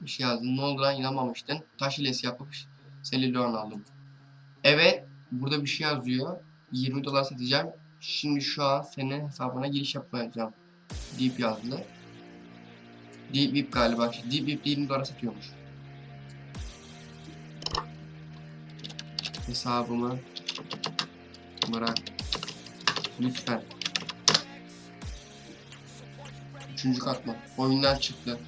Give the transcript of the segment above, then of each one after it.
Bir şey yazdın. Ne oldu lan inanmamıştın. Taş hilesi yapmış. Selüloran aldım. Evet. Burada bir şey yazıyor. 20 dolar satacağım. Şimdi şu an senin hesabına giriş yapmayacağım. Deep yazdı. Deep Vip galiba. Deep Vip 20 dolara satıyormuş. Hesabımı bırak. Lütfen. Üçüncü katman. Oyundan çıktı.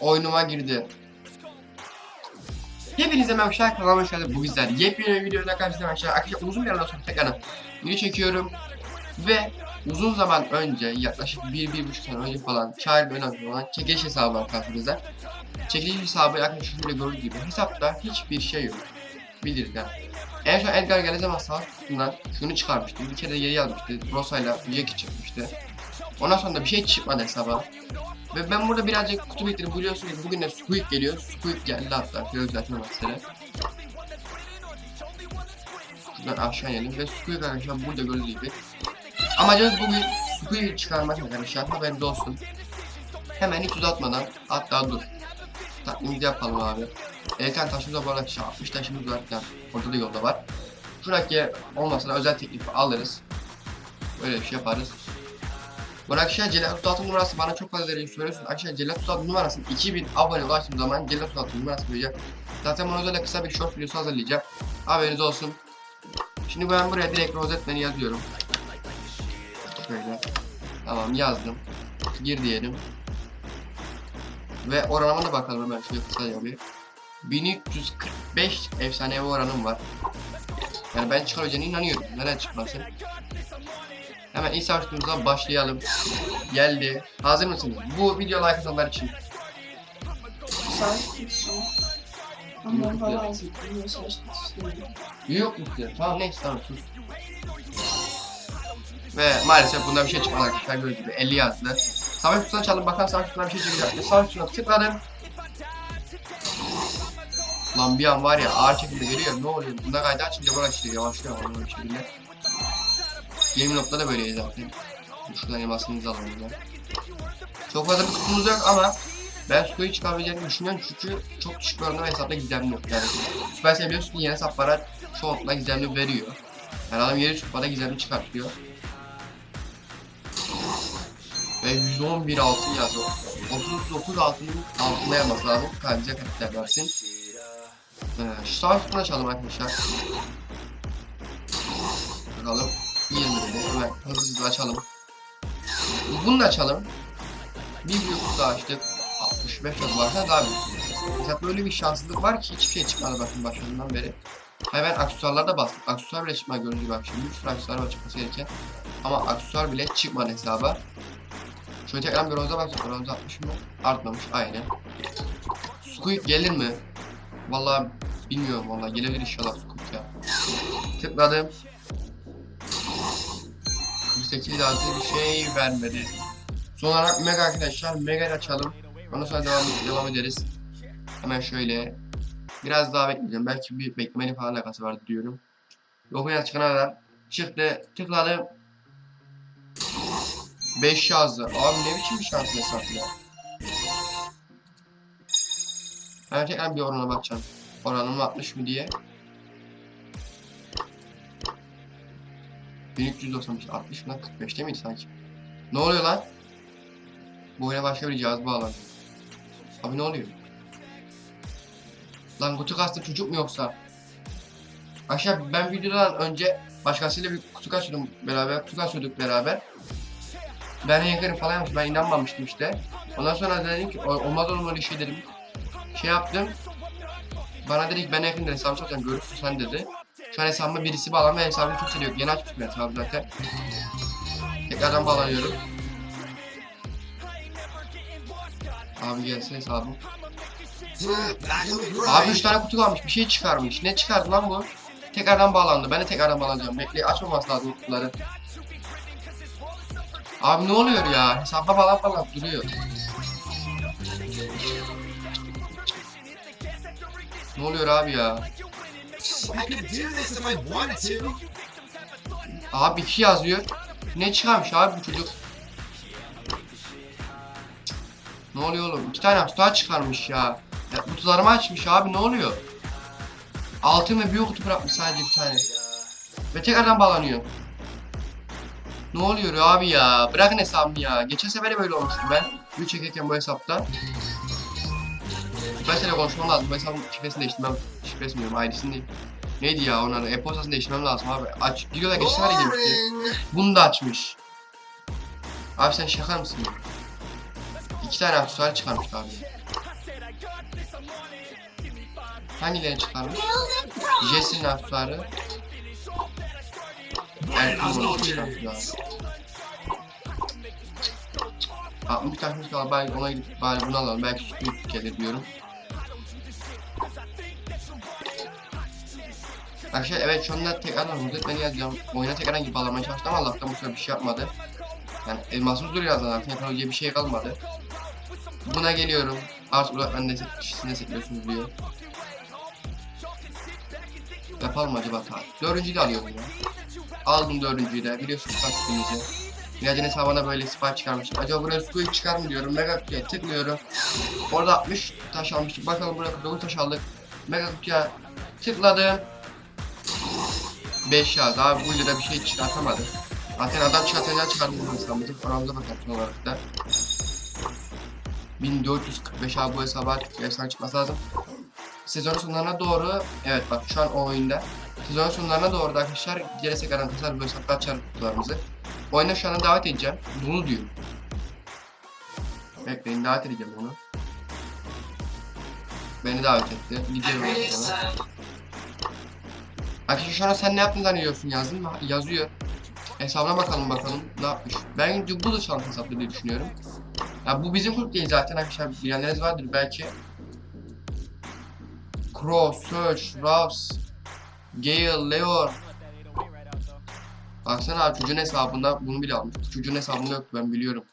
Oyunuma girdi. Hepinize merhaba arkadaşlar kanalıma hoş geldiniz. Bu bizler yepyeni bir videoyla karşınızdayım arkadaşlar. Arkadaşlar uzun bir aradan sonra tekrar video çekiyorum. Ve uzun zaman önce yaklaşık 1-1,5 sene önce falan Çağrı önemli olan çekiliş hesabı var karşınızda. Çekiliş hesabı yaklaşık şöyle gördüğünüz gibi hesapta hiçbir şey yok. Yani. En son Edgar zaman sağ kutusundan şunu çıkarmıştı. Bir kere de yeri yazmıştı. Rosa'yla Jackie çıkmıştı. Ondan sonra da bir şey çıkmadı hesaba. Ve ben burada birazcık kutu biriktirdim. Biliyorsunuz bugün de Squid geliyor. Squid geldi hatta. Şöyle düzeltme size. Şuradan aşağı inelim ve Squid arkadaşlar burada gördüğünüz gibi. Amacımız bugün Squid çıkarmak arkadaşlar. Haberiniz olsun. Hemen hiç uzatmadan hatta dur. Takvimimizi yapalım abi. Erken taşımız da bu arada şey, 60 taşımız var falan. Orada da yolda var. Şuradaki olmasa da özel teklif alırız. Böyle bir şey yaparız. Bu arkadaşlar Celal Tutat'ın numarası bana çok fazla derece söylüyorsunuz. Arkadaşlar Celal Tutat'ın numarasını 2000 abone ulaştığım zaman Celal Tutat'ın numarasını vereceğim. Zaten buna özel kısa bir short videosu hazırlayacağım. Haberiniz olsun. Şimdi ben buraya direkt rozetleri yazıyorum. Şöyle. Tamam yazdım. Gir diyelim. Ve oranıma da bakalım hemen şöyle kısaca bir. 1345 efsanevi oranım var. Yani ben çıkaracağına inanıyorum. Neden çıkmasın? Hemen ilk savaşımıza başlayalım. Geldi. Hazır mısınız? Bu video like atanlar için. Savaş? Yok mu diyor. Tamam neyse tamam sus. Ve maalesef bundan bir şey çıkmadı arkadaşlar gördüğünüz gibi 50 yazdı. Savaş kutusuna çaldım bakalım savaş kutusuna bir şey çıkacak. Savaş kutusuna tıkladım. Lan bir an var ya ağır şekilde geliyor ne oluyor? Bunda kaydı açınca bana işte yavaşlıyor bir şekilde. Nokta da böyleydi zaten. Şuradan animasyonumuzu alalım ya. Çok fazla bir kutumuz yok ama ben Squeak'i çıkabileceğini düşünüyorum çünkü çok düşük bir oranda hesapta gizemli yok. Yani Supercell biliyorsun yeni hesaplara çoğunlukla gizemli veriyor. Yani adam yeri çıkmadan gizemli çıkartıyor. Ve 111 altın yazıyor. 39 altının altına yazması lazım. Kanca karakter versin. Ee, şu kutusunu açalım arkadaşlar. Bakalım. 20 dedi. Hemen hızlı açalım. Bunu da açalım. Bir büyük kutu açtık. 65 yazı varsa daha büyük. Mesela böyle bir şanssızlık var ki hiçbir şey çıkmadı bakın başından beri. Ben aksesuarlarda bastım. Aksesuar bile çıkmadı gördüğünüz gibi bak şimdi. Bir sürü aksesuar var çıkması gereken. Ama aksesuar bile çıkmadı hesaba. Şöyle tekrar bronza baksana. Bronza 60 mı? Artmamış aynen. Squeak gelir mi? Vallahi bilmiyorum vallahi gelebilir inşallah Squeak ya. Tıkladım. 48 yazdı bir şey vermedi. Son olarak Mega arkadaşlar. Mega açalım. Ondan sonra devam, devam ederiz. Hemen şöyle. Biraz daha bekleyeceğim. Belki bir beklemenin falan alakası vardı diyorum. Yok ya çıkana kadar. Çıktı. Tıkladım. 5 yazdı. Abi ne biçim bir şans hesap ya. Ben tekrar bir orana bakacağım. Oranım 60 mı diye. 1395 60 mı lan 45 değil miydi sanki? Ne oluyor lan? Bu oyuna başka bir cihaz bağlandı. Abi ne oluyor? Lan kutu kastı çocuk mu yoksa? Aşağı ben videodan önce başkasıyla bir kutu kaçıyordum beraber, kutu kaçıyorduk beraber. Ben hacker'ım falan yapmış, ben inanmamıştım işte. Ondan sonra dedim ki "O- olmaz olur öyle şey dedim. Şey yaptım. Bana dedi ki ben hacker'ım dedi, satacağım görürsün sen dedi. Şu an hesabıma birisi bağlanma hesabını çok seviyor. Yeni açmıştım hesabı zaten. Tekrardan bağlanıyorum. Abi gelsin hesabım. Abi 3 tane kutu kalmış. Bir şey çıkarmış. Ne çıkardı lan bu? Tekrardan bağlandı. Ben de tekrardan bağlanacağım. Bekle açmaması lazım kutuları. Abi ne oluyor ya? Hesaba falan falan duruyor. Ne oluyor abi ya? I could do this if I wanted to. Abi 2 yazıyor. Ne çıkarmış abi bu çocuk? Ne oluyor oğlum? İki tane hasta çıkarmış ya. ya kutularımı açmış abi ne oluyor? Altın ve büyük kutu bırakmış sadece bir tane. Ve tekrardan bağlanıyor. Ne oluyor abi ya? Bırakın hesabımı ya. Geçen sefer de böyle olmuştu ben. Video çekerken bu hesapta. Ben seninle konuşmam lazım. Hesabın şifresini değiştirmem. Şifresi mi diyorum, ID'sini değil. Neydi ya onların? E-postasını değiştirmem lazım abi. Aç. Videoda geçen de girmişti. Bunu da açmış. Abi sen şaka mısın? İki tane aksesuar çıkarmış abi. Hangilerini çıkarmış? Jesse'nin aksesuarı. Ertuğrul'un çıkarmış abi. 60 taşmış kaldı. Belki ona gidip bari bunu alalım. Belki sütlü gelir diyorum. Arkadaşlar evet şu anda tekrardan beni yazacağım. Oyuna tekrardan gibi bağlamaya çalıştım ama Allah'tan bu sefer bir şey yapmadı. Yani elmasımız duruyor yazdan artık yapabileceği bir şey kalmadı. Buna geliyorum. Artık Burak ben de siz de sekliyorsunuz diyor. Yapalım acaba ta? Dördüncüyü de alıyorum ya. Aldım dördüncüyü de. Biliyorsunuz taktiğimizi. Miracın hesabına böyle sipariş çıkarmıştım. Acaba buraya squeak çıkar mı diyorum. Mega kutuya tıklıyorum. Orada 60 taş almıştık. Bakalım buraya 9 taş aldık. Mega kutuya tıkladım. 5 yaz. Abi bu lira bir şey çıkartamadı. Zaten adam çıkartacağını hesabımızı. Paramıza bakalım son olarak da. 1445 abi bu hesaba artık efsane çıkması lazım. Sezon sonlarına doğru, evet bak şu an o oyunda. Sezon sonlarına doğru da arkadaşlar gelirse garantisler bu hesapta açar kutularımızı. Oyuna şu anda davet edeceğim. Bunu diyor. Bekleyin davet edeceğim onu. Beni davet etti. Gidiyorum ben. Arkadaşlar şu an sen ne yaptın zannediyorsun yazdın mı? Yazıyor. Hesabına bakalım bakalım ne yapmış. Bence bu da şans hesaplı diye düşünüyorum. Ya bu bizim kulüp değil zaten arkadaşlar bilenleriniz vardır belki. Crow, Search, Ravs, Gale, Leor. Baksana abi çocuğun hesabında bunu bile almış. Çocuğun hesabında yok ben biliyorum.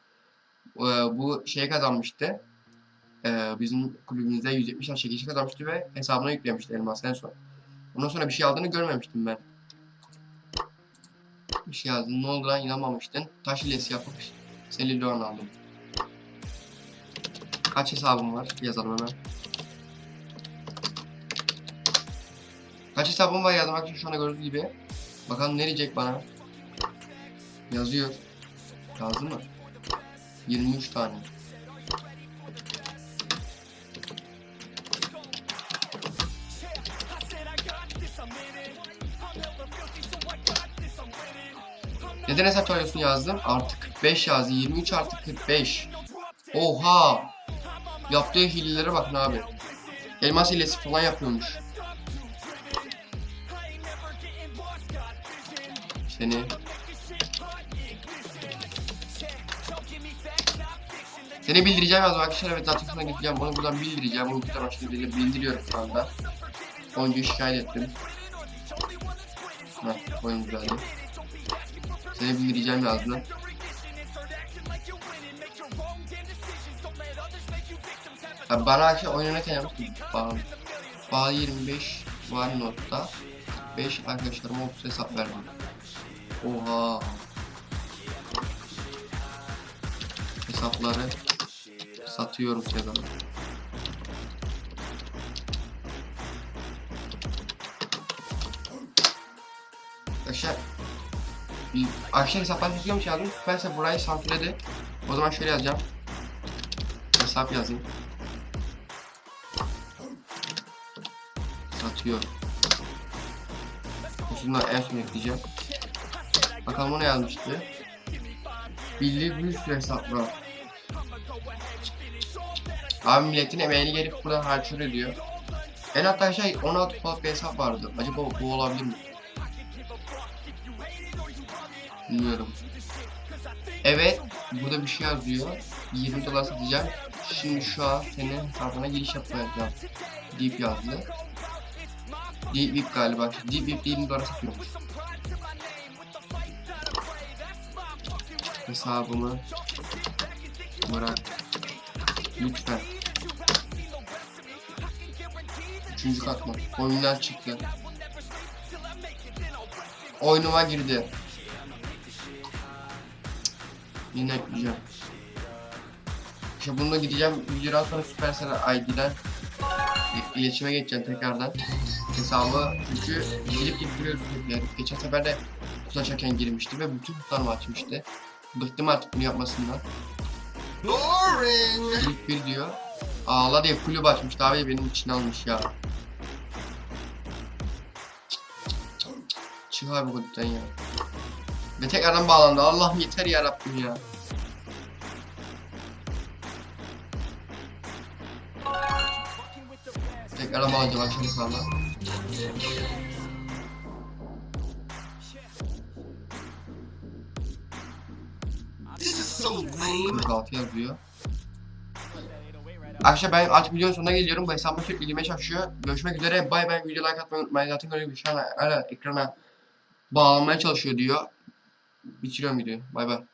Ee, bu şey kazanmıştı. Ee, bizim kulübümüzde 170 yaş çekişi kazanmıştı ve hesabına yüklemişti elmas en son. Ondan sonra bir şey aldığını görmemiştim ben. Bir şey aldın. Ne oldu lan inanmamıştın. Taş hilesi yapmış. Selilon aldım. Kaç hesabım var? Yazalım hemen. Kaç hesabım var yazmak için şu anda gördüğünüz gibi. Bakalım ne diyecek bana. Yazıyor. Yazdı mı? 23 tane. Neden hesap arıyorsun yazdım. Artı 45 yazdı. 23 artı 45. Oha. Yaptığı hilelere bakın abi. Elmas hilesi falan yapıyormuş. Seni. Seni bildireceğim yazdım arkadaşlar evet zaten sana gideceğim bunu buradan bildireceğim bunu buradan başka bildiriyorum, bildiriyorum şu anda. Oyuncuyu şikayet ettim. Heh, oyun güzeldi. Seni bildireceğim yazdım. Ya bana akşam oynanırken bağlı 25 var notta. 5 arkadaşlarıma 30 hesap verdim. Oha. Hesapları satıyorum sezonu. Arkadaşlar bir akşam hesaplar tutuyormuş yazdım. Süperse burayı sansürledi. O zaman şöyle yazacağım. Hesap yazayım. Satıyor. Üstünden en son ekleyeceğim. Bakalım o ne yazmıştı. Bildiği bir sürü hesap var. Abi milletin emeğini gelip buradan harcıyor diyor. En altta şey 16 puan bir hesap vardı. Acaba bu olabilir mi? Bilmiyorum. Evet, burada bir şey yazıyor. 20 dolar satacağım. Şimdi şu an senin hesabına giriş yapacağım. Deep yazdı. Deep Whip galiba. Deep Whip 20 dolar satıyormuş. Hesabımı bırak. Lütfen. Üçüncü katma. Oyunlar çıktı. Oyunuma girdi. Yine ekleyeceğim. İşte bununla gideceğim. Videodan sonra Supercell ID'den iletişime geçeceğim tekrardan. Hesabı çünkü gidip gidip duruyoruz. Yani geçen sefer de kutu açarken girmişti ve bütün kutularımı açmıştı. Bıktım artık bunu yapmasından. Boring. İlk bir diyor. Ağla diye kulüp açmış. Daha benim için almış ya. Çık abi kulüpten ya. Ve tekrardan bağlandı. Allah'ım yeter ya Rabbim ya. Tekrardan bağlanacağım akşam lame. 46 yazıyor. Arkadaşlar ben artık videonun sonuna geliyorum. Bu hesabıma sürekli girmeye çalışıyor. Görüşmek üzere. Bay bay. Video like atmayı unutmayın. Zaten böyle bir şey hala ekrana bağlamaya çalışıyor diyor. Bitiriyorum videoyu. Bay bay.